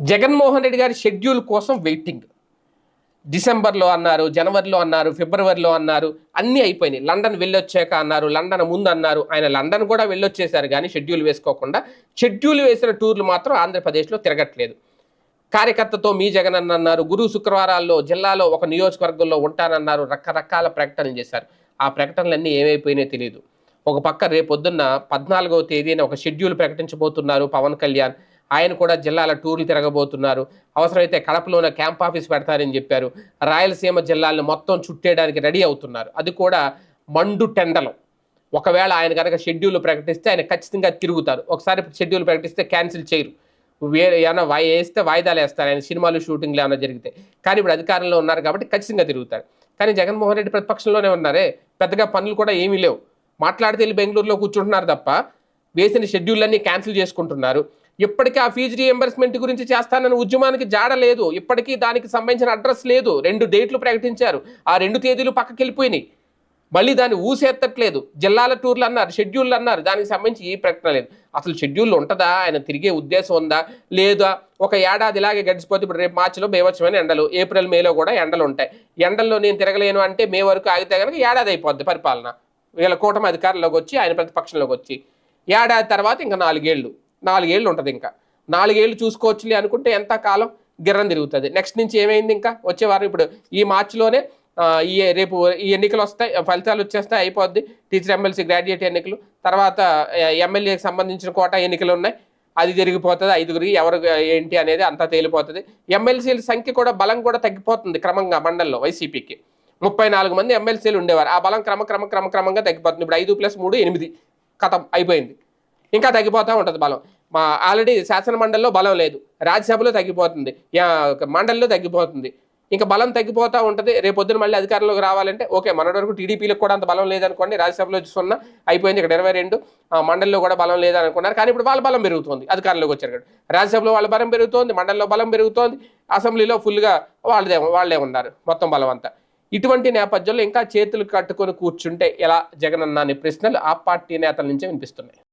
జగన్మోహన్ రెడ్డి గారి షెడ్యూల్ కోసం వెయిటింగ్. డిసెంబర్లో అన్నారు జనవరిలో అన్నారు ఫిబ్రవరిలో అన్నారు అన్నీ అయిపోయినాయి. లండన్ వెళ్ళొచ్చాక అన్నారు లండన్ ముందు అన్నారు. ఆయన లండన్ కూడా వెళ్ళొచ్చేసారు కానీ షెడ్యూల్ వేసుకోకుండా షెడ్యూల్ వేసిన టూర్లు మాత్రం ఆంధ్రప్రదేశ్లో తిరగట్లేదు. కార్యకర్తతో మీ జగన్ అన్న అన్నారు గురు శుక్రవారాల్లో జిల్లాలో ఒక నియోజకవర్గంలో ఉంటానన్నారు రకరకాల ప్రకటనలు చేశారు. ఆ ప్రకటనలన్నీ ఏమైపోయినాయో తెలియదు ఒక పక్క రేపొద్దున్న పద్నాలుగవ తేదీన ఒక షెడ్యూల్ ప్రకటించబోతున్నారు పవన్ కళ్యాణ్. ఆయన కూడా జిల్లాల టూర్లు తిరగబోతున్నారు. అవసరమైతే కడపలోనే క్యాంప్ ఆఫీస్ పెడతారని చెప్పారు. రాయలసీమ జిల్లాలను మొత్తం చుట్టేయడానికి రెడీ అవుతున్నారు. అది కూడా మండు టెండలం. ఒకవేళ ఆయన కనుక షెడ్యూల్ ప్రకటిస్తే ఆయన ఖచ్చితంగా తిరుగుతారు. ఒకసారి షెడ్యూల్ ప్రకటిస్తే క్యాన్సిల్ చేయరు. వేరే ఏమైనా వాయి వేస్తే వాయిదాలు వేస్తారు. ఆయన సినిమాలు షూటింగ్లు ఏమైనా జరిగితే. కానీ ఇప్పుడు అధికారంలో ఉన్నారు కాబట్టి ఖచ్చితంగా తిరుగుతారు. కానీ జగన్మోహన్ రెడ్డి ప్రతిపక్షంలోనే ఉన్నారే. పెద్దగా పనులు కూడా ఏమీ లేవు. మాట్లాడితే వెళ్ళి బెంగళూరులో కూర్చుంటున్నారు తప్ప వేసిన షెడ్యూళ్ళన్నీ క్యాన్సిల్ చేసుకుంటున్నారు. ఇప్పటికీ ఆ ఫీజు రీఎంబర్స్మెంట్ గురించి చేస్తానని ఉద్యమానికి జాడ లేదు. ఇప్పటికీ దానికి సంబంధించిన అడ్రస్ లేదు. రెండు డేట్లు ప్రకటించారు. ఆ రెండు తేదీలు పక్కకి వెళ్ళిపోయినాయి. మళ్ళీ దాన్ని ఊసేత్తట్లేదు. జిల్లాల టూర్లు అన్నారు షెడ్యూల్ అన్నారు. దానికి సంబంధించి ఏ ప్రకటన లేదు. అసలు షెడ్యూల్ ఉంటుందా? ఆయన తిరిగే ఉద్దేశం ఉందా? లేదా ఒక ఏడాది ఇలాగే గడిచిపోతే ఇప్పుడు రేపు మార్చిలో బేవచ్చమైన ఎండలు ఏప్రిల్ మేలో కూడా ఎండలు ఉంటాయి. ఎండల్లో నేను తిరగలేను అంటే మే వరకు ఆగితే కనుక ఏడాది అయిపోద్ది పరిపాలన. వీళ్ళ కూటమి అధికారంలోకి వచ్చి ఆయన ప్రతిపక్షంలోకి వచ్చి. ఏడాది తర్వాత ఇంకా నాలుగేళ్ళు. నాలుగేళ్ళు ఉంటుంది ఇంకా. నాలుగేళ్ళు చూసుకోవచ్చులే అనుకుంటే ఎంత కాలం? గిర్రం తిరుగుతుంది. నెక్స్ట్ నుంచి ఏమైంది ఇంకా? వచ్చే వారం ఇప్పుడు ఈ మార్చిలోనే ఈ రేపు ఈ ఎన్నికలు వస్తాయి ఫలితాలు వచ్చేస్తాయి అయిపోద్ది. టీచర్ ఎమ్మెల్సీ గ్రాడ్యుయేట్ ఎన్నికలు. తర్వాత ఎమ్మెల్యేకి సంబంధించిన కోటా ఎన్నికలు ఉన్నాయి. అది జరిగిపోతుంది ఐదుగురికి ఎవరు ఏంటి అనేది అంతా తేలిపోతుంది. ఎమ్మెల్సీల సంఖ్య కూడా బలం కూడా తగ్గిపోతుంది క్రమంగా మండల్లో వైసీపీకి. ముప్పై నాలుగు మంది ఎమ్మెల్సీలు ఉండేవారు. ఆ బలం క్రమ క్రమ క్రమ క్రమంగా తగ్గిపోతుంది. ఇప్పుడు ఐదు ప్లస్ మూడు ఎనిమిది కథం అయిపోయింది. ఇంకా తగ్గిపోతూ ఉంటుంది బలం. మా ఆల్రెడీ శాసనమండలిలో బలం లేదు. రాజ్యసభలో తగ్గిపోతుంది. మండలిలో తగ్గిపోతుంది. ఇంకా బలం తగ్గిపోతూ ఉంటుంది. రేపొద్దున మళ్ళీ అధికారంలోకి రావాలంటే ఓకే మన వరకు టీడీపీలకు కూడా అంత బలం లేదనుకోండి రాజ్యసభలో సున్నా అయిపోయింది ఇక్కడ ఇరవై రెండు. ఆ, మండలిలో కూడా బలం లేదనుకున్నారు. కానీ ఇప్పుడు వాళ్ళ బలం పెరుగుతుంది అధికారంలోకి వచ్చారు ఇక్కడ రాజ్యసభలో వాళ్ళ బలం పెరుగుతోంది మండలిలో బలం పెరుగుతోంది అసెంబ్లీలో ఫుల్గా వాళ్ళదే వాళ్ళే ఉన్నారు మొత్తం బలం అంతా. ఇటువంటి నేపథ్యంలో ఇంకా చేతులు కట్టుకొని కూర్చుంటే ఎలా? జగన్ అన్న అనే ప్రశ్నలు ఆ పార్టీ నేతల నుంచే వినిపిస్తున్నాయి.